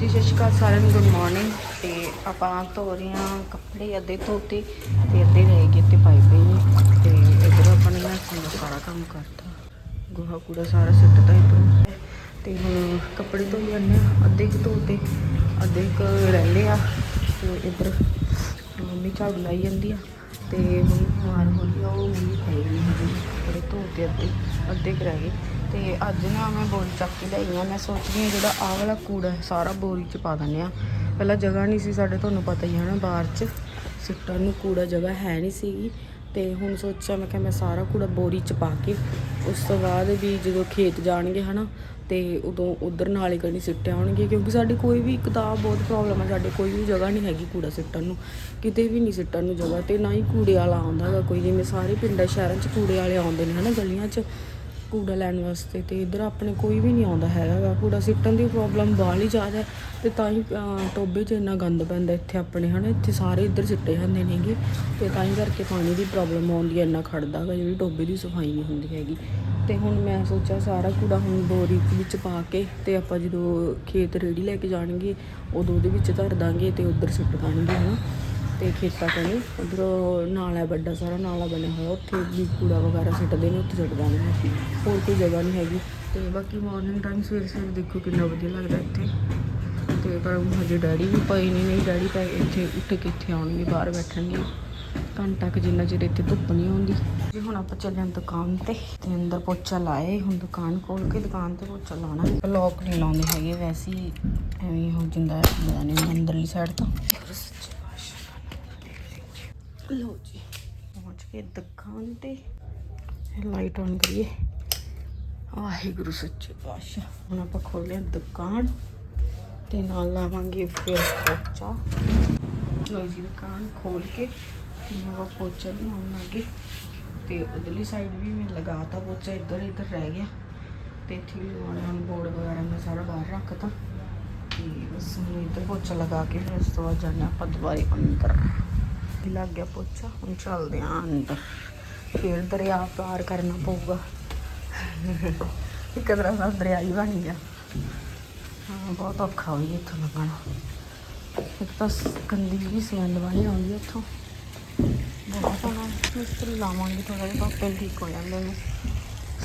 ਜੀ, ਸਤਿ ਸ਼੍ਰੀ ਅਕਾਲ ਸਾਰਿਆਂ ਨੂੰ ਗੁੱਡ ਮਾਰਨਿੰਗ ਤੇ ਆਪਾਂ ਧੋ ਰਹੇ ਹਾਂ ਕੱਪੜੇ ਅੱਧੇ ਧੋਤੇ ਤੇ ਅੱਧੇ ਰਹਿ ਗਏ ਤੇ ਪਾਈ ਪਏ ਨੇ। ਤੇ ਇਧਰ ਆਪਾਂ ਨੇ ਨਾ ਸਾਰਾ ਸਾਰਾ ਕੰਮ ਕਰਤਾ। ਗੋਹਾ ਕੂੜਾ ਸਾਰਾ ਸਿੱਟਤਾ ਇੱਧਰ। ਤੇ ਹੁਣ ਕੱਪੜੇ ਧੋ ਜਾਂਦੇ ਆ ਅੱਧੇ ਕੁ ਧੋਤੇ, ਅੱਧੇ ਕੁ ਰਹਿੰਦੇ ਆ। ਤੇ ਇੱਧਰ ਮੰਮੀ ਝਾੜੂ ਲਾਈ ਜਾਂਦੀ ਆ। ਤੇ ਹੁਣ ਮਾਰ ਹੋ ਰਹੀ ਆ ਉਹ ਮੰਮੀ ਪਾਈ ਨਹੀਂ ਹੈਗੀ ਕੱਪੜੇ ਧੋਤੇ ਅੱਧੇ ਅੱਧੇ ਕੁ ਗਏ ਤੇ ਅੱਜ ਨਾ ਮੈਂ ਬੋਰੀ ਚੱਕ ਕੇ ਲਈ ਆ। ਮੈਂ ਸੋਚ ਰਹੀ ਹਾਂ ਜਿਹੜਾ ਆਹ ਵਾਲਾ ਕੂੜਾ ਹੈ, ਸਾਰਾ ਬੋਰੀ ਚ ਪਾ ਦਿੰਦੇ ਆ ਪਹਿਲਾਂ ਜਗ੍ਹਾ ਨਹੀਂ ਸੀ, ਸਾਡੇ ਤੁਹਾਨੂੰ ਪਤਾ ਹੀ ਹੈ ਨਾ, ਬਾਹਰ 'ਚ। ਸਿੱਟਣ ਨੂੰ ਕੂੜਾ ਜਗ੍ਹਾ ਹੈ ਨਹੀਂ ਸੀਗੀ। ਤੇ ਹੁਣ ਸੋਚਿਆ ਮੈਂ ਕਿਹਾ ਮੈਂ ਸਾਰਾ ਕੂੜਾ ਬੋਰੀ 'ਚ ਪਾ ਕੇ ਉਸ ਤੋਂ ਬਾਅਦ ਵੀ ਜਦੋਂ ਖੇਤ ਜਾਣਗੇ ਹਨਾ, ਤੇ ਉਦੋਂ ਉਧਰ ਨਾਲੇ ਕਣੀ ਸਿੱਟੇ ਆਉਣਗੇ, ਕਿਉਂਕਿ ਸਾਡੀ ਕੋਈ ਵੀ ਕਿਤਾਬ ਬਹੁਤ ਪ੍ਰੋਬਲਮ ਹੈ ਸਾਡੇ ਕੋਈ ਵੀ ਜਗ੍ਹਾ ਨਹੀਂ ਹੈਗੀ ਕੂੜਾ ਸਿੱਟਣ ਨੂੰ, ਕਿਤੇ ਵੀ ਨਹੀਂ ਸਿੱਟਣ ਨੂੰ ਜਗ੍ਹਾ ਤੇ ਨਾ ਹੀ ਕੂੜੇ ਵਾਲਾ ਆਉਂਦਾ ਹੈਗਾ ਕੋਈ, ਜਿਵੇਂ ਸਾਰੇ ਪਿੰਡਾਂ, ਸ਼ਹਿਰਾਂ 'ਚ ਕੂੜੇ ਵਾਲੇ ਆਉਂਦੇ ਨੇ ਹਨਾ ਗਲੀਆਂ 'ਚ ਕੂੜਾ ਲੈਣ ਵਾਸਤੇ ਤੇ ਇਧਰ ਆਪਣੇ ਕੋਈ ਵੀ ਨਹੀਂ ਆਉਂਦਾ ਹੈਗਾ। ਗਾ। ਕੂੜਾ ਸਿੱਟਣ ਦੀ ਪ੍ਰੋਬਲਮ ਬਾਹਲੀ ਜ਼ਿਆਦਾ ਤੇ ਤਾਂ ਹੀ ਅਹ, ਟੋਬੇ 'ਚ ਇੰਨਾ ਗੰਦ ਪੈਂਦਾ ਇੱਥੇ ਆਪਣੇ ਹਨਾ? ਇੱਥੇ ਸਾਰੇ ਇੱਧਰ ਸਿੱਟੇ ਜਾਂਦੇ ਨੇਗੇ ਤੇ ਤਾਂ ਹੀ ਕਰਕੇ ਪਾਣੀ ਦੀ ਪ੍ਰੋਬਲਮ ਆਉਂਦੀ ਹੈ ਇੰਨਾ ਖੜਦਾ ਗਾ ਜਿਹੜੀ ਟੋਬੇ ਦੀ ਸਫ਼ਾਈ ਨਹੀਂ ਹੁੰਦੀ ਹੈਗੀ। ਤੇ ਹੁਣ ਮੈਂ ਸੋਚਿਆ ਸਾਰਾ ਕੂੜਾ ਹੁਣ ਬੋਰੀ ਵਿੱਚ ਪਾ ਕੇ ਤੇ ਆਪਾਂ ਜਦੋਂ ਖੇਤ ਰੇੜੀ ਲੈ ਕੇ ਜਾਣਗੇ ਉਦੋਂ ਉਹਦੇ ਵਿੱਚ ਧਰ ਦਾਂਗੇ ਤੇ ਉਧਰ ਸਿੱਟ ਦਾਂਗੇ ਹਨਾ? ਤੇ ਖੇਤਾਂ ਕਣੀ ਉਧਰੋਂ ਨਾਲਾ ਵੱਡਾ ਸਾਰਾ, ਨਾਲਾ ਬਣਿਆ ਹੋਇਆ, ਉੱਥੇ ਵੀ ਕੂੜਾ ਵਗੈਰਾ ਸਿੱਟਦੇ ਨੇ, ਉੱਥੇ ਸਿੱਟ ਦਾਂਗੇ ਹੋਰ ਕੋਈ ਜਗ੍ਹਾ ਨਹੀਂ ਹੈਗੀ। ਤੇ ਬਾਕੀ ਮਾਰਨਿੰਗ ਟਾਈਮ ਸਵੇਰੇ ਸਵੇਰੇ ਦੇਖੋ ਕਿੰਨਾ ਵਧੀਆ ਲੱਗਦਾ ਇੱਥੇ। ਤੇ ਪਰ ਹਜੇ ਡੈਡੀ ਵੀ ਪਏ ਨਹੀਂ ਨਹੀਂ ਡੈਡੀ ਤਾਂ ਇੱਥੇ ਉੱਠ ਕੇ ਇੱਥੇ ਆਉਣਗੇ, ਬਾਹਰ ਬੈਠਣਗੇ। ਘੰਟਾ ਕੁ ਜਿੰਨਾ ਚਿਰ ਇੱਥੇ ਧੁੱਪ ਨਹੀਂ ਆਉਂਦੀ। ਜੀ ਹੁਣ ਆਪਾਂ ਚੱਲੇ ਹਾਂ ਦੁਕਾਨ ਤੇ ਤੇ ਅੰਦਰ ਪੋਚਾ ਲਾਏ, ਹੁਣ ਦੁਕਾਨ ਖੋਲ ਕੇ ਦੁਕਾਨ ਤੇ ਪੋਚਾ ਲਾਉਣਾ। ਲੋਕ ਨਹੀਂ ਲਾਉਂਦੇ ਹੈਗੇ, ਵੈਸੇ ਹੀ ਐਵੇਂ ਹੋ ਜਾਂਦਾ ਪਤਾ ਨਹੀਂ ਅੰਦਰਲੀ ਸਾਈਡ ਤੋਂ। ਲੋ ਜੀ। ਪਹੁੰਚ ਕੇ ਦੁਕਾਨ ਤੇ। ਲਾਈਟ ਆਨ ਕਰੀਏ। ਵਾਹਿਗੁਰੂ ਸੱਚੇ ਪਾਤਸ਼ਾਹ। ਹੁਣ ਆਪਾਂ ਖੋਲਿਆ ਦੁਕਾਨ ਤੇ ਨਾਲ ਲਾਵਾਂਗੇ ਫਿਰ ਪੋਚਾ। ਲੋ ਜੀ, ਦੁਕਾਨ ਖੋਲ ਕੇ ਹੁਣ ਆਪਾਂ ਪੋਚਾ ਲਾਉਣ ਲੱਗੇ। ਤੇ ਉਧਰਲੀ ਸਾਈਡ ਵੀ ਮੈਂ ਲਗਾਤਾ ਪੋਚਾ, ਇੱਧਰ ਇੱਧਰ ਰਹਿ ਗਿਆ। ਤੇ ਇੱਥੇ ਵੀ ਲਗਾਉਣਾ, ਹੁਣ ਬੋਰਡ ਵਗੈਰਾ ਮੈਂ ਸਾਰਾ ਬਾਹਰ ਰੱਖਤਾ। ਤੇ ਬਸ ਹੁਣ ਇੱਧਰ ਪੋਚਾ ਲਗਾ ਕੇ ਫਿਰ ਉਸ ਤੋਂ ਬਾਅਦ ਜਾਣਾ ਆਪਾਂ ਦੁਬਾਰੇ ਅੰਦਰ। ਲੱਗ ਗਿਆ ਪੋਚਾ ਹੁਣ ਚੱਲਦੇ ਆਂ ਅੰਦਰ। ਫਿਰ ਦਰਿਆ ਪਾਰ ਕਰਨਾ ਪਊਗਾ। ਇੱਕ ਤਰ੍ਹਾਂ ਦਾ ਦਰਿਆ ਹੀ ਬਣ ਗਿਆ। ਹਾਂ, ਬਹੁਤ ਔਖਾ ਹੋਈ ਇੱਥੋਂ ਲੰਘਣਾ ਇੱਕ ਤਾਂ ਗੰਦੀ ਵੀ ਸਮੈਲ ਵਾਲੀ ਆਉਂਦੀ ਇੱਥੋਂ। ਬਹੁਤ ਹੁਣ ਮਿਸਤਰੀ ਲਾਵਾਂਗੇ ਥੋੜਾ ਜਿਹਾ, ਪਾਪੇ ਠੀਕ ਹੋ ਜਾਂਦੇ ਨੇ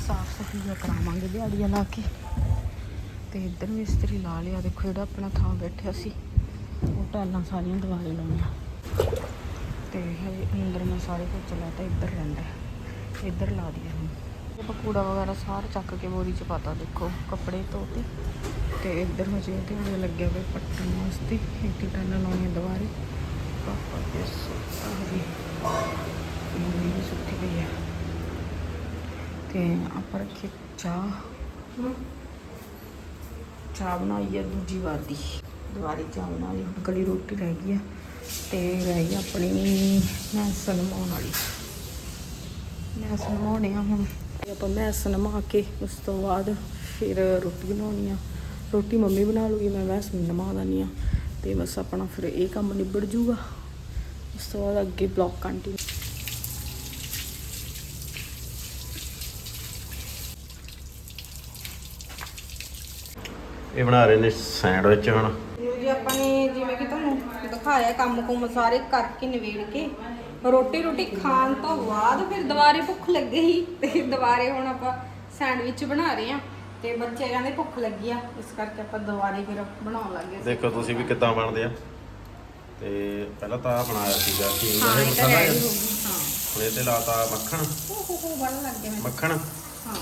ਸਾਫ਼ ਸਫ਼ਾਈ ਕਰਾਵਾਂਗੇ ਦਿਹਾੜੀਆਂ ਲਾ ਕੇ। ਤੇ ਇੱਧਰ ਮਿਸਤਰੀ ਲਾ ਲਿਆ। ਦੇਖੋ, ਜਿਹੜਾ ਆਪਣਾ ਥਾਂ ਬੈਠਿਆ ਸੀ, ਉਹ ਟਾਲਾਂ ਸਾਰੀਆਂ ਦੁਬਾਰੇ ਲਾਉਣੀਆਂ। ਸਾਰੇ ਕੁਝ ਚਲਾਤਾ ਇੱਧਰ ਰਹਿੰਦਾ ਇੱਧਰ ਲਾ ਦਿਆ ਹੁਣ ਆਪਾਂ ਕੂੜਾ ਵਗੈਰਾ ਸਾਰਾ ਚੱਕ ਕੇ ਬੋਰੀ ਚ ਪਾਤਾ, ਦੇਖੋ, ਕੱਪੜੇ ਧੋਤੇ। ਤੇ ਇੱਧਰ ਹਜੇ ਤੇ ਹਜੇ ਲੱਗਿਆ ਹੋਇਆ ਪੱਟਣ ਵਾਸਤੇ। ਇੱਥੇ ਟਾਲਾਂ ਲਾਉਣੀਆਂ ਦੁਬਾਰੇ। ਪਾਪਾ ਦੇ ਸੁੱਤਾ ਹਜੇ। ਮੰਮੀ ਵੀ ਸੁੱਤੀ ਪਈ ਹੈ। ਤੇ ਆਪਾਂ ਰੱਖੀ ਚਾਹ। ਚਾਹ ਬਣਾਈ ਹੈ ਦੂਜੀ ਵਾਰ ਦੀ। ਦੁਬਾਰੇ ਚਾਹ ਬਣਾ ਲਈ। ਹੁਣ ਕੱਲੀ ਰੋਟੀ ਰਹਿ ਗਈ ਆ ਤੇ ਰਹਿ ਆਪਣੀ ਮੈਸ ਨਮਾਉਣ ਵਾਲੀ। ਮੈਸ ਨਮਾਉਣੇ ਆ ਹੁਣ। ਆਪਾਂ ਮੈਸ ਨਮਾ ਕੇ ਉਸ ਤੋਂ ਬਾਅਦ ਫਿਰ ਰੋਟੀ ਬਣਾਉਣੀ ਆ। ਰੋਟੀ ਮੰਮੀ ਬਣਾ ਲੂਗੀ, ਮੈਂ ਮੈਸ ਨਮਾ ਦਨੀ ਆ। ਤੇ ਬਸ ਆਪਣਾ ਫਿਰ ਇਹ ਕੰਮ ਨਿਬੜ ਜੂਗਾ। ਉਸ ਤੋਂ ਬਾਅਦ ਅੱਗੇ ਬਲੌਗ ਕੰਟੀਨਿਊ ਇਹ ਬਣਾ ਰਹੇ ਨੇ ਸੈਂਡਵਿਚ ਹੁਣ। ਦਿਖਾਇਆ ਕੰਮ ਕੁਮ ਸਾਰੇ ਕਰਕੇ ਨਿਬੇੜ ਕੇ। ਰੋਟੀ ਰੋਟੀ ਖਾਣ ਤੋਂ ਬਾਅਦ ਫਿਰ ਦੁਬਾਰੇ ਭੁੱਖ ਲੱਗੀ ਤੇ ਦੁਬਾਰੇ ਹੁਣ ਆਪਾਂ ਸੈਂਡਵਿਚ ਬਣਾ ਰਹੇ ਆ ਤੇ ਬੱਚੇ ਕਹਿੰਦੇ ਭੁੱਖ ਲੱਗੀ ਆ ਇਸ ਕਰਕੇ ਆਪਾਂ ਦੁਬਾਰੇ ਫਿਰ ਬਣਾਉਣ ਲੱਗੇ ਦੇਖੋ ਤੁਸੀਂ ਵੀ ਕਿੱਦਾਂ ਬਣਦੇ ਆ। ਤੇ ਪਹਿਲਾਂ ਤਾਂ ਬਣਾਇਆ ਸੀਗਾ ਕੀ ਹਾਂ ਇਹ ਤਾਂ ਰੈਡੀ ਹੈ। ਹੋ ਗਈ ਹਾਂ। ਹੁਣ ਇਹ ਤੇ ਲਾਤਾ ਮੱਖਣ। ਹੋ ਹੋ ਹੋ ਬਣ ਲੱਗ ਗਿਆ ਮੈਨੂੰ ਮੱਖਣ। ਹਾਂ।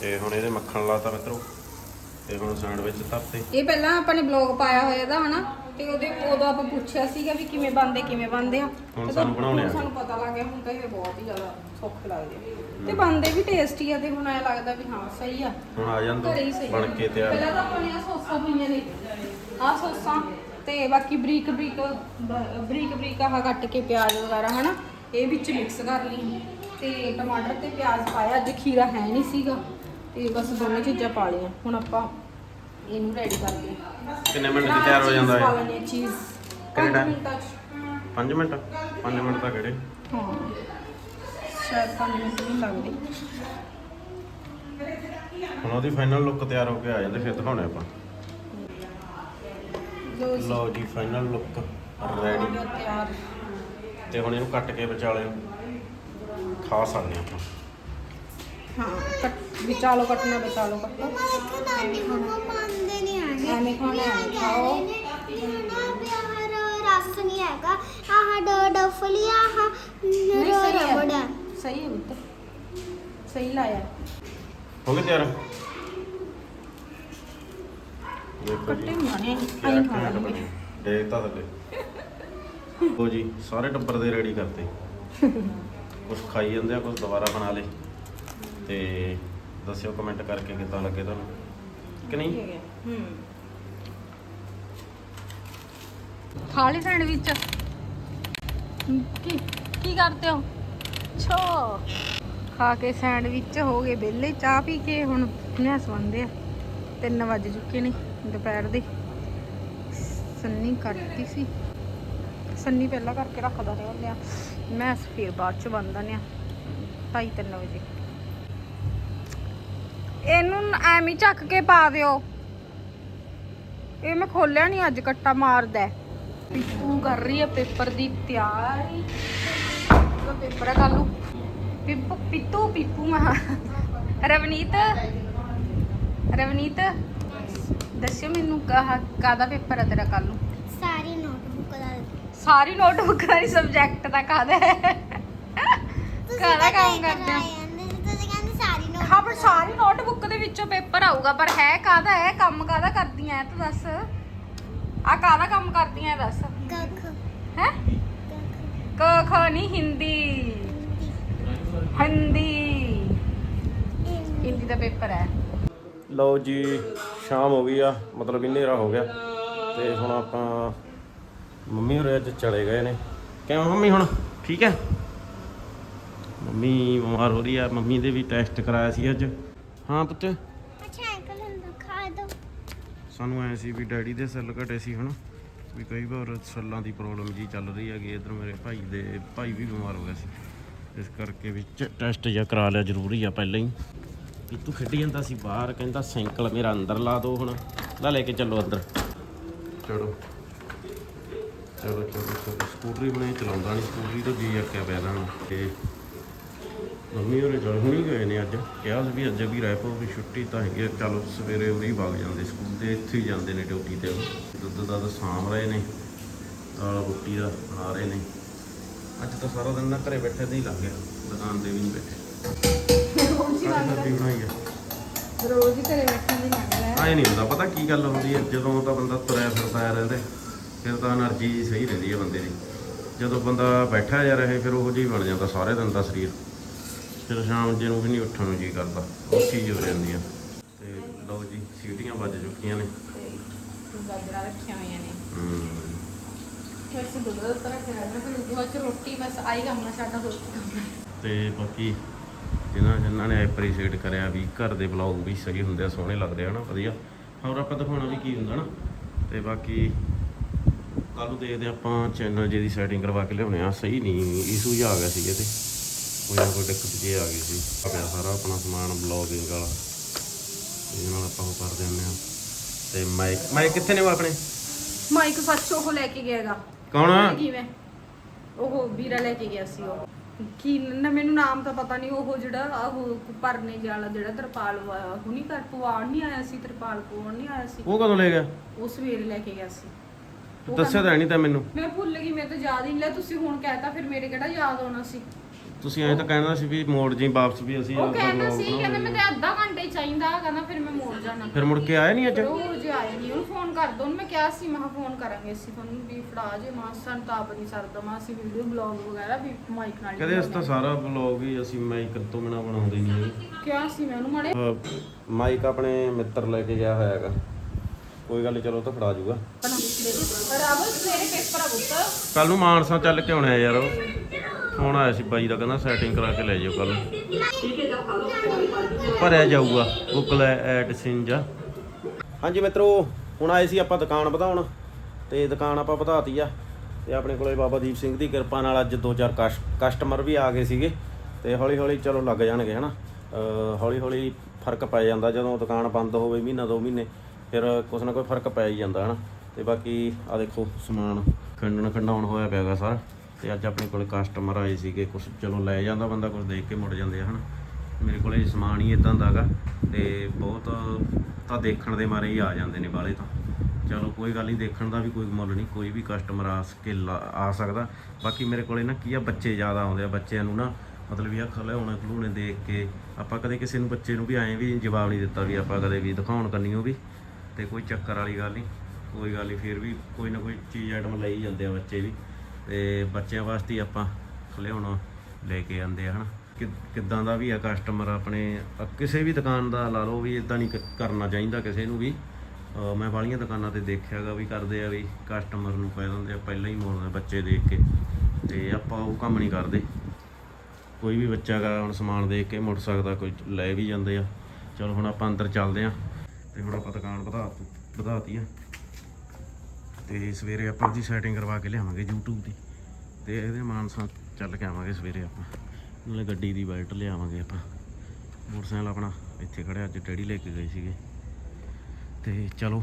ਤੇ ਹੁਣ ਇਹਦੇ ਮੱਖਣ ਲਾਤਾ ਮਿੱਤਰੋ। ਤੇ ਹੁਣ ਸੈਂਡਵਿਚ ਧਰਤੇ। ਇਹ ਪਹਿਲਾਂ ਆਪਾਂ ਨੇ ਬਲੌਗ ਪਾਇਆ ਹੋਇਆ ਦਾ ਹਨਾ? ਤੇ ਉਹਦੇ ਉਦੋਂ ਆਪਾਂ ਪੁੱਛਿਆ ਸੀਗਾ ਵੀ ਕਿਵੇਂ ਬਣਦੇ ਕਿਵੇਂ ਬਣਦੇ ਆ। ਹੁਣ ਤੇ ਸਾਨੂੰ ਬਣਾਉਣੇ ਹੁਣ ਆ। ਸਾਨੂੰ ਪਤਾ ਲੱਗ ਗਿਆ ਹੁਣ ਤਾਂ ਇਹ ਬਹੁਤ ਹੀ ਜ਼ਿਆਦਾ ਸੌਖੇ ਲੱਗਦੇ ਆ। ਤੇ ਬਣਦੇ ਵੀ ਟੇਸਟੀ ਆ ਤੇ ਹੁਣ ਐ ਲੱਗਦਾ ਵੀ ਹਾਂ ਸਹੀ ਆ। ਹੁਣ ਆ ਘਰੇ ਹੀ ਸਹੀ ਬਣ ਕੇ ਤਿਆਰ। ਪਹਿਲਾਂ ਤਾਂ ਆਪਾਂ ਨੇ ਆਹ ਸੌਸਾਂ ਪਈਆਂ ਨੇ। ਆਹ ਸੌਸਾਂ ਤੇ ਬਾਕੀ ਬਰੀਕ ਬਰੀਕ ਬ- ਬਰੀਕ ਬਰੀਕ ਆਹ ਕੱਟ ਕੇ ਪਿਆਜ਼ ਵਗੈਰਾ ਹਨਾ ਇਹ ਵਿੱਚ ਮਿਕਸ ਕਰ ਲਈ। ਤੇ ਟਮਾਟਰ ਤੇ ਪਿਆਜ਼ ਪਾਇਆ ਅੱਜ ਖੀਰਾ ਹੈ ਨਹੀਂ ਸੀਗਾ। ਤੇ ਬਸ ਦੋਨੇ ਚੀਜ਼ਾਂ ਪਾ ਲਈਆਂ। ਹੁਣ ਆਪਾਂ ਇਹਨੂੰ ਰੈਡੀ ਕਰਦੇ ਹਾਂ ਕਿੰਨੇ ਮਿੰਟ 'ਚ ਤਿਆਰ ਹੋ ਜਾਂਦਾ ਹੈ ਲੈਣੀ ਚੀਜ਼ ਕਿੰਨੇ time? ਮਿੰਟਾਂ 'ਚ 5 ਮਿੰਟ? 5 ਮਿੰਟ ਤਾਂ ਕਿਹੜੇ? ਹਾਂ। ਸ਼ਾਇਦ 5 ਮਿੰਟ ਨਹੀਂ ਲੱਗਦੇ ਹੁਣ ਉਹਦੀ ਫਾਈਨਲ ਲੁੱਕ ਤਿਆਰ ਹੋ ਕੇ ਆ ਜਾਂਦੇ ਫਿਰ ਦਿਖਾਉਣੇ ਆਪਾਂ। ਲੋ ਜੀ। ਲਓ ਜੀ ਫਾਈਨਲ ਲੁੱਕ ਰੈਡੀ ਹੋ ਗਿਆ ਤਿਆਰ। ਤੇ ਹੁਣ ਇਹਨੂੰ ਕੱਟ ਕੇ ਵਿਚਾਲੇ ਖਾ ਸਕਦੇ ਆਪਾਂ। ਹਾਂ ਕੱਟ ਵਿਚਾਲੋ ਕੱਟਣਾ ਵਿਚਾਲੋ ਕੱਟੋ ਦੇਖੋ ਨਾਨੀ ਮੰਮਾ ਮੰਨਦੇ ਨਹੀਂ ਹੈਗੇ ਐਵੇਂ ਖਾਣਾ ਹੈ, ਇਹ ਖਾਓ। ਕਹਿ ਰਹੇ ਨੇ ਕਿ ਨਾ ਵੀ ਆਹ ਰਸ ਨਹੀਂ ਹੈਗਾ ਆਹ ਡ- ਡਫਲੀ ਆਹ ਨਹੀਂ ਸਹੀ ਰਬੜ ਹੈ। ਹੈ ਸਹੀ ਹੈ ਪੁੱਤ। ਸਹੀ ਲਾਇਆ। ਹੋ ਗਏ ਤਿਆਰ? ਦੇਖੋ ਕੱਟੇ ਜੀ ਮਾਣੇ ਕਿਆ ਆਈ ਘੈਂਟ ਖਾਣਾ ਬਣੀ। ਦੇਖ ਤਾਂ ਥੱਲੇ ਹੋ ਜੀ ਸਾਰੇ ਟੱਬਰ ਦੇ ਰੈਡੀ ਕਰਤੇ। ਕੁਝ ਖਾਈ ਜਾਂਦੇ ਆ ਕੁਝ ਦੁਬਾਰਾ ਬਣਾ ਲੇ ਤੇ ਦੱਸਿਓ ਕਮੈਂਟ ਕਰਕੇ ਕਿੱਦਾਂ ਲੱਗੇ ਤੁਹਾਨੂੰ। ਕਿ ਨਹੀਂ? ਹੂੰ। ਖਾ ਲਈ ਸੈਂਡਵਿਚ। ਕੀ ਕੀ ਕਰਦੇ ਹੋ? ਛੋ। ਖਾ ਕੇ ਸੈਂਡਵਿਚ ਹੋ ਗਏ ਵਿਹਲੇ ਚਾਹ ਪੀ ਕੇ ਹੁਣ ਨੇ ਸੌਂਦੇ ਆ। 3 ਵੱਜ ਚੁੱਕੇ ਨੇ ਦੁਪਹਿਰ ਦੇ। ਸੰਨੀ ਕੱਟਦੀ ਸੀ। ਸੰਨੀ ਪਹਿਲਾਂ ਕਰਕੇ ਰੱਖਦਾ ਰਿਹਾ ਲਿਆ। ਮੈਂ ਫਿਰ ਬਾਅਦ ਚ ਬੰਦਾ ਨੇ 2:30 ਵਜੇ। ਇਹਨੂੰ ਐਵੇਂ ਚੱਕ ਕੇ ਪਾ ਦਿਓ। ਇਹ ਮੈਂ ਖੋਲਿਆ ਨਹੀਂ ਅੱਜ ਕੱਟਾ ਮਾਰਦਾ। ਹੈ। ਪਿੱਪੂ ਕਰ ਰਹੀ ਹੈ ਪੇਪਰ ਦੀ ਤਿਆਰੀ। ਉਹ ਪੇਪਰ ਹੈ ਕੱਲੂ ਪਿੱਪੂ ਪਿੱਤੂ ਪਿੱਪੂ ਮਾ ਰਵਨੀਤ ਰਵਨੀਤ ਦੱਸਿਓ ਮੈਨੂੰ ਕਹਾ ਕਾਦਾ ਪੇਪਰ ਹੈ ਤੇਰਾ ਕੱਲੂ ਸਾਰੀ ਨੋਟਬੁੱਕ ਦਾ। ਸਾਰੀ ਨੋਟਬੁੱਕ ਦਾ ਸਬਜੈਕਟ ਦਾ ਕਾਦਾ ਹੈ? ਤਾਂ ਕੰਮ ਕਰਦੇ ਹੋ? ਹਾਂ ਪਰ ਸਾਰੀ ਨੋਟਬੁੱਕ ਦੇ ਵਿੱਚੋਂ ਪੇਪਰ ਆਊਗਾ ਪਰ ਹੈ ਕਾਦਾ ਹੈ ਕੰਮ ਕਾਦਾ ਕਰਦੀਆਂ ਹੈ ਤੂੰ ਦੱਸ। ਆ ਕਾਦਾ ਕੰਮ ਕਰਦੀਆਂ ਹੈ ਦੱਸ? ਕੱਖ। ਹੈ? ਕੱਖ ਕ ਖ ਨਹੀਂ ਹਿੰਦੀ। ਹਿੰਦੀ। ਹਿੰਦੀ ਦਾ ਪੇਪਰ ਹੈ। ਲਓ ਜੀ ਸ਼ਾਮ ਹੋ ਗਈ ਆ ਮਤਲਬ ਹਨੇਰਾ ਹੋ ਗਿਆ। ਤੇ ਹੁਣ ਆਪਾਂ ਮੰਮੀ ਹੋਰੇ ਅੱਜ ਚਲੇ ਗਏ ਨੇ। ਕਿਉਂ ਮੰਮੀ ਹੁਣ? ਠੀਕ ਹੈ? ਮੰਮੀ ਬਿਮਾਰ ਹੋ ਰਹੀ ਆ। ਮੰਮੀ ਦੇ ਵੀ ਟੈਸਟ ਕਰਾਇਆ ਸੀ ਅੱਜ। ਹਾਂ ਪੁੱਤ। ਸਾਨੂੰ ਐ ਸੀ ਵੀ ਡੈਡੀ ਦੇ ਸੈੱਲ ਘਟੇ ਸੀ ਹੁਣ ਵੀ ਕਈ ਵਾਰ ਸੈੱਲਾਂ ਦੀ ਪ੍ਰੋਬਲਮ ਜੀ ਚੱਲ ਰਹੀ ਹੈਗੀ, ਇਧਰ ਮੇਰੇ ਭਾਈ ਦੇ, ਭਾਈ ਵੀ ਬਿਮਾਰ ਹੋ ਗਿਆ ਸੀ। ਇਸ ਕਰਕੇ ਵੀ ਟੈਸਟ ਜਿਹਾ ਕਰਾ ਲਿਆ ਜ਼ਰੂਰੀ ਆ ਪਹਿਲਾਂ ਹੀ। ਵੀ ਤੂੰ ਖੇਡੀ ਜਾਂਦਾ ਸੀ ਬਾਹਰ, ਕਹਿੰਦਾ ਸਾਈਕਲ ਮੇਰਾ ਅੰਦਰ ਲਾ ਦੋ ਹੁਣ, ਲੈ ਲੈ ਕੇ ਚੱਲੋ ਅੰਦਰ। ਚਲੋ। ਚਲੋ ਚਲੋ ਚਲੋ, ਸਕੂਟਰੀ ਬਣੇ ਚਲਾਉਂਦਾ ਨਹੀਂ ਸਕੂਟਰੀ ਤੋਂ ਜੀ ਅੱਕਿਆ ਪਿਆ ਲੈਣ ਤੇ ਮੰਮੀ ਹੋਰੇ ਚਲ ਹੁਣੀ ਗਏ ਨੇ ਅੱਜ। ਕਿਹਾ ਸੀ ਵੀ ਅੱਜ ਵੀ ਰਾਏਪੁਰ ਦੀ ਛੁੱਟੀ ਤਾਂ ਹੈਗੀ ਚਲ ਸਵੇਰੇ ਉਰੀ ਵਗ ਜਾਂਦੇ ਸਕੂਲ ਤੇ ਇੱਥੇ ਹੀ ਜਾਂਦੇ ਨੇ ਡਿਊਟੀ ਤੇ ਦੁੱਧ ਦਾ ਤਾਂ ਸਾਂਭ ਰਹੇ ਨੇ ਦਾਲ ਰੋਟੀ ਦਾ ਬਣਾ ਰਹੇ ਨੇ। ਅੱਜ ਤਾਂ ਸਾਰਾ ਦਿਨ ਨਾ ਘਰੇ ਬੈਠੇ ਨਹੀਂ ਲੱਗ ਗਿਆ ਦੁਕਾਨ ਤੇ ਵੀ ਨਹੀਂ ਬੈਠੇ। ਰੋਜ਼ ਆਏ ਨਹੀਂ ਹੁੰਦਾ ਪਤਾ ਕੀ ਗੱਲ ਹੁੰਦੀ ਹੈ ਜਦੋਂ ਤਾਂ ਬੰਦਾ ਤੁਰਿਆ ਫਿਰਦਾ ਰਹਿੰਦਾ ਫਿਰ ਤਾਂ એનર્ਜੀ ਸਹੀ ਰਹਿੰਦੀ ਹੈ ਬੰਦੇ ਦੀ। ਜਦੋਂ ਬੰਦਾ ਬੈਠਾ ਜਾ ਰਹੇ ਫਿਰ ਉਹ ਜੀ ਬਣ ਜਾਂਦਾ ਸਾਰੇ ਦਿਨ ਦਾ ਸਰੀਰ। ਫਿਰ ਸ਼ਾਮ ਜੇ ਨੂੰ ਵੀ ਨਹੀਂ ਉੱਠਣ ਨੂੰ ਜੀ ਕਰਦਾ ਉਹ ਚੀਜ਼ ਹੋ ਜਾਂਦੀ ਆ ਤੇ ਲਓ ਜੀ ਸੀਟੀਆਂ ਵੱਜ ਚੁੱਕੀਆਂ ਨੇ ਤੇ ਗਾਜਰਾਂ ਰੱਖੀਆਂ ਹੋਈਆਂ ਨੇ ਹਮ, ਫਿਰ ਸੇ ਦੁੱਧ ਦਾ ਤਰ੍ਹਾਂ ਫਿਰ ਮੈਂ ਫਿਰ ਉਹਦੇ ਬਾਅਦ ਚ ਰੋਟੀ ਬਸ ਆਈ ਕੰਮ ਨਾ ਸਾਡਾ ਰੋਟੀ ਕੰਮ ਤੇ ਬਾਕੀ ਜਿਨ੍ਹਾਂ ਜਿਨ੍ਹਾਂ ਨੇ ਐਪਰੀਸ਼ੀਏਟ ਕਰਿਆ ਵੀ ਘਰ ਦੇ ਬਲੌਗ ਵੀ ਸਹੀ ਹੁੰਦੇ ਆ ਸੋਹਣੇ ਲੱਗਦੇ ਆ ਨਾ ਵਧੀਆ ਹੋਰ ਆਪਾਂ ਦਿਖਾਉਣਾ ਵੀ ਕੀ ਹੁੰਦਾ ਨਾ ਤੇ ਬਾਕੀ ਕੱਲ ਨੂੰ ਦੇਖਦੇ ਆਪਾਂ ਚੈਨਲ ਜਿਹਦੀ ਸੈਟਿੰਗ ਕਰਵਾ ਕੇ ਲਿਆਉਣੇ ਆ ਸਹੀ ਨਹੀਂ ਇਸ਼ੂ ਜਿਹਾ ਆ ਗਿਆ ਸੀ ਇਹਦੇ ਕੋਈ ਨਾ ਕੋਈ ਦਿੱਕਤ ਜੇ ਆ ਗਈ ਸੀ। ਪਿਆ ਸਾਰਾ ਆਪਣਾ ਸਮਾਨ ਬਲੌਗਿੰਗ ਵਾਲਾ। ਇਹਦੇ ਨਾਲ ਆਪਾਂ ਉਹ ਕਰ ਦਿੰਦੇ ਆ ਤੇ ਮਾਈਕ ਮਾਈਕ ਕਿੱਥੇ ਨੇ ਉਹ ਆਪਣੇ? ਮਾਈਕ ਸੱਚ ਉਹ ਲੈ ਕੇ ਗਿਆਗਾ ਕੌਣ? ਕਿਵੇਂ। ਉਹ ਵੀਰਾ ਲੈ ਕੇ ਗਿਆ ਸੀ ਉਹ। ਕੀ ਨਾ ਮੈਨੂੰ ਨਾਮ ਤਾਂ ਪਤਾ ਨਹੀਂ ਉਹ ਜਿਹੜਾ ਉਹ ਪਰਨੇ ਵਾਲਾ ਜਿਹੜਾ ਤਰਪਾਲ ਹੁਣੀ ਕਰ ਪਵਾਉਣ ਨਹੀਂ ਆਇਆ ਸੀ ਤਰਪਾਲ ਪਵਾਉਣ ਨਹੀਂ ਆਇਆ ਸੀ। ਉਹ ਕਦੋਂ ਲੈ ਗਿਆ? ਉਹ ਸਵੇਰੇ ਲੈ ਕੇ ਗਿਆ ਸੀ। ਉਹ ਦੱਸਿਆ ਤਾਂ ਨਹੀਂ ਤਾਂ ਮੈਨੂੰ। ਮੈਂ ਭੁੱਲ ਗਈ ਮੈਂ ਤਾਂ ਯਾਦ ਹੀ ਨਹੀਂ ਲਿਆ ਤੁਸੀਂ ਹੁਣ ਕਹਿਤਾ ਫਿਰ ਮੇਰੇ ਕਿਹੜਾ ਯਾਦ ਆਉਣਾ ਸੀ? ਤੁਸੀਂ ਐਂ ਤਾਂ ਕਹਿਣਾ ਸੀ ਵੀ ਮੋੜ ਜੀ ਵਾਪਸ ਵੀ ਅਸੀਂ ਉਹ ਕਹਿੰਦਾ ਸੀ ਕਹਿੰਦਾ। ਮੈਂ ਤੇ ਅੱਧਾ ਘੰਟਾ ਹੀ ਚਾਹੀਦਾ ਕਹਿੰਦਾ ਫਿਰ ਮੈਂ ਮੋੜ ਜਾਣਾ। ਫਿਰ ਮੁੜ ਕੇ ਆਇਆ ਨਹੀਂ ਅੱਜ? ਉਹ ਜੇ ਆਏ ਨਹੀਂ ਉਹਨੂੰ ਫੋਨ ਕਰ ਦੋ ਉਹਨੂੰ ਮੈਂ ਕਿਹਾ ਸੀ ਮੈਂ ਫੋਨ ਕਰਾਂਗੇ ਅਸੀਂ ਤੁਹਾਨੂੰ ਵੀ ਫੜਾ ਜੇ ਮਾਂ ਸਾਨੂੰ ਤਾਂ ਆਪ ਨਹੀਂ ਸਰਦਾ ਮਾਂ ਅਸੀਂ ਵੀਡੀਓ ਬਲੌਗ ਵਗੈਰਾ ਵੀ ਮਾਈਕ ਨਾਲ ਹੀ ਕਦੇ ਅਸੀਂ ਤਾਂ ਸਾਰਾ ਵਲੌਗ ਹੀ ਅਸੀਂ ਮਾਈਕ ਤੋਂ ਬਿਨਾ ਬਣਾਉਂਦੇ ਨਹੀਂ ਕਿਹਾ ਸੀ ਮੈਂ ਉਹਨੂੰ ਮਾੜੇ ਮਾਈਕ ਆਪਣੇ ਮਿੱਤਰ ਲੈ ਕੇ ਗਿਆ ਹੋਇਆ ਹੈਗਾ। ਕੋਈ ਗੱਲ ਨੀ, ਚਲੋ ਉਹ ਤਾਂ ਫੜਾ ਜੂਗਾ। ਆਵਲ ਮੇਰੇ ਪੇਪਰ ਆ ਬੁੱਤ ਕੱਲ ਨੂੰ ਮਾਨਸਾ ਚੱਲ ਕੇ ਆਉਣਾ ਯਾਰ ਉਹ। ਫੋਨ ਆਇਆ ਸੀ ਬਾਈ ਦਾ ਕਹਿੰਦਾ ਸੈਟਿੰਗ ਕਰਾ ਕੇ ਲੈ ਜਾਓ ਕੱਲ ਭਰਿਆ ਜਾਊਗਾ ਗੂਗਲ ਐਡ ਸਿੰਜਾ ਹਾਂਜੀ ਮਿੱਤਰੋ ਹੁਣ ਆਏ ਸੀ ਆਪਾਂ ਦੁਕਾਨ ਵਧਾਉਣ ਤੇ ਦੁਕਾਨ ਆਪਾਂ ਵਧਾਤੀ ਆ। ਤੇ ਆਪਣੇ ਕੋਲੇ ਬਾਬਾ ਦੀਪ ਸਿੰਘ ਦੀ ਕਿਰਪਾ ਨਾਲ ਅੱਜ ਦੋ ਚਾਰ ਕਸ- ਕਸਟਮਰ ਵੀ ਆ ਗਏ ਸੀਗੇ। ਤੇ ਹੌਲੀ ਹੌਲੀ ਚਲੋ ਲੱਗ ਜਾਣਗੇ ਹਨਾ। ਹੌਲੀ ਹੌਲੀ ਫ਼ਰਕ ਪੈ ਜਾਂਦਾ ਜਦੋਂ ਦੁਕਾਨ ਬੰਦ ਹੋਵੇ ਮਹੀਨਾ ਦੋ ਮਹੀਨੇ ਫਿਰ ਕੁਛ ਨਾ ਕੋਈ ਫ਼ਰਕ ਪੈ ਹੀ ਜਾਂਦਾ ਹਨਾ। ਤੇ ਬਾਕੀ ਆ ਦੇਖੋ ਸਮਾਨ ਖੰਡਣ ਖੰਡਾਉਣ ਹੋਇਆ ਪਿਆਗਾ ਸਾਰਾ। ਤੇ ਅੱਜ ਆਪਣੇ ਕੋਲ ਕਸਟਮਰ ਆਏ ਸੀਗੇ ਕੁਝ ਚਲੋ ਲੈ ਜਾਂਦਾ ਬੰਦਾ ਕੁਝ ਦੇਖ ਕੇ ਮੁੜ ਜਾਂਦੇ ਆ, ਹਨ। ਮੇਰੇ ਕੋਲੇ ਸਮਾਨ ਹੀ ਇਦਾਂ ਦਾਗਾ ਤੇ ਬਹੁਤ ਤਾਂ ਦੇਖਣ ਦੇ ਮਾਰੇ ਹੀ ਆ ਜਾਂਦੇ ਨੇ ਬਾਲੇ ਤਾਂ। ਚਲੋ ਕੋਈ ਗੱਲ ਨਹੀਂ, ਦੇਖਣ ਦਾ ਵੀ ਕੋਈ ਮੁੱਲ ਨਹੀਂ, ਕੋਈ ਵੀ ਕਸਟਮਰ ਆ ਸਕੇ ਆ ਸਕਦਾ। ਬਾਕੀ ਮੇਰੇ ਕੋਲੇ ਨਾ ਕੀ ਆ, ਬੱਚੇ ਜ਼ਿਆਦਾ ਆਉਂਦੇ ਆ, ਬੱਚਿਆਂ ਨੂੰ ਨਾ ਮਤਲਬ ਵੀ ਆ ਖਲੂਣੇ ਦੇਖ ਕੇ ਆਪਾਂ ਕਦੇ ਕਿਸੇ ਨੂੰ, ਬੱਚੇ ਨੂੰ ਵੀ ਐਂ ਵੀ ਜਵਾਬ ਨਹੀਂ ਦਿੱਤਾ ਵੀ ਆਪਾਂ ਕਦੇ ਵੀ ਦਿਖਾਉਣ ਕੰਨੀਓ ਵੀ, ਤੇ ਕੋਈ ਚੱਕਰ ਵਾਲੀ ਗੱਲ ਨਹੀਂ, ਕੋਈ ਗੱਲ ਨਹੀਂ, ਫਿਰ ਵੀ ਕੋਈ ਨਾ ਕੋਈ ਚੀਜ਼ ਆਈਟਮ ਲਈ ਜਾਂਦੇ ਆ ਬੱਚੇ ਵੀ। ਤੇ ਬੱਚਿਆਂ ਵਾਸਤੇ ਆਪਾਂ ਖਿਲਾਉਣਾ ਲੈ ਕੇ ਆਂਦੇ ਆ, ਹਨਾ? ਕਿ- ਕਿੱਦਾਂ ਦਾ ਵੀ ਆ ਕਸਟਮਰ ਆਪਣੇ ਕਿਸੇ ਵੀ ਦੁਕਾਨ ਦਾ ਲਾ ਲਓ ਵੀ ਇਦਾਂ ਨਹੀਂ ਕ- ਕਰਨਾ ਚਾਹੀਦਾ ਕਿਸੇ ਨੂੰ ਵੀ। ਮੈਂ ਵਾਲੀਆਂ ਦੁਕਾਨਾਂ ਤੇ ਦੇਖਿਆਗਾ ਵੀ ਕਰਦੇ ਆ ਵੀ ਕਸਟਮਰ ਨੂੰ ਕਹਿ ਦਿੰਦੇ ਆ, ਪਹਿਲਾਂ ਹੀ ਮੋੜਦੇ ਬੱਚੇ ਦੇਖ ਕੇ। ਤੇ ਆਪਾਂ ਉਹ ਕੰਮ ਨਹੀਂ ਕਰਦੇ। ਕੋਈ ਵੀ ਬੱਚਾ ਗਾ ਹੁਣ ਸਮਾਨ ਦੇਖ ਕੇ ਮੁੜ ਸਕਦਾ, ਕੋਈ ਲੈ ਵੀ ਜਾਂਦੇ ਆ। ਚਲੋ ਹੁਣ ਆਪਾਂ ਅੰਦਰ ਚੱਲਦੇ ਆ। ਤੇ ਹੁਣ ਆਪਾਂ ਦੁਕਾਨ ਵਧਾ, ਵਧਾਤੀ ਆ। ਤੇ ਸਵੇਰੇ ਆਪਾਂ ਉਹਦੀ ਸੈਟਿੰਗ ਕਰਵਾ ਕੇ ਲਿਆਵਾਂਗੇ YouTube ਦੀ ਤੇ ਇਹਦੇ ਮਾਨਸਾ ਚੱਲ ਕੇ ਆਵਾਂਗੇ ਸਵੇਰੇ ਆਪਾਂ। ਨਾਲੇ ਗੱਡੀ ਦੀ ਬੈਲਟ ਲਿਆਵਾਂਗੇ ਆਪਾਂ। ਮੋਟਰਸਾਈਕਲ ਆਪਣਾ ਇੱਥੇ ਖੜਿਆ ਅੱਜ ਡੈਡੀ ਲੈ ਕੇ ਗਏ ਸੀਗੇ। ਤੇ ਚਲੋ।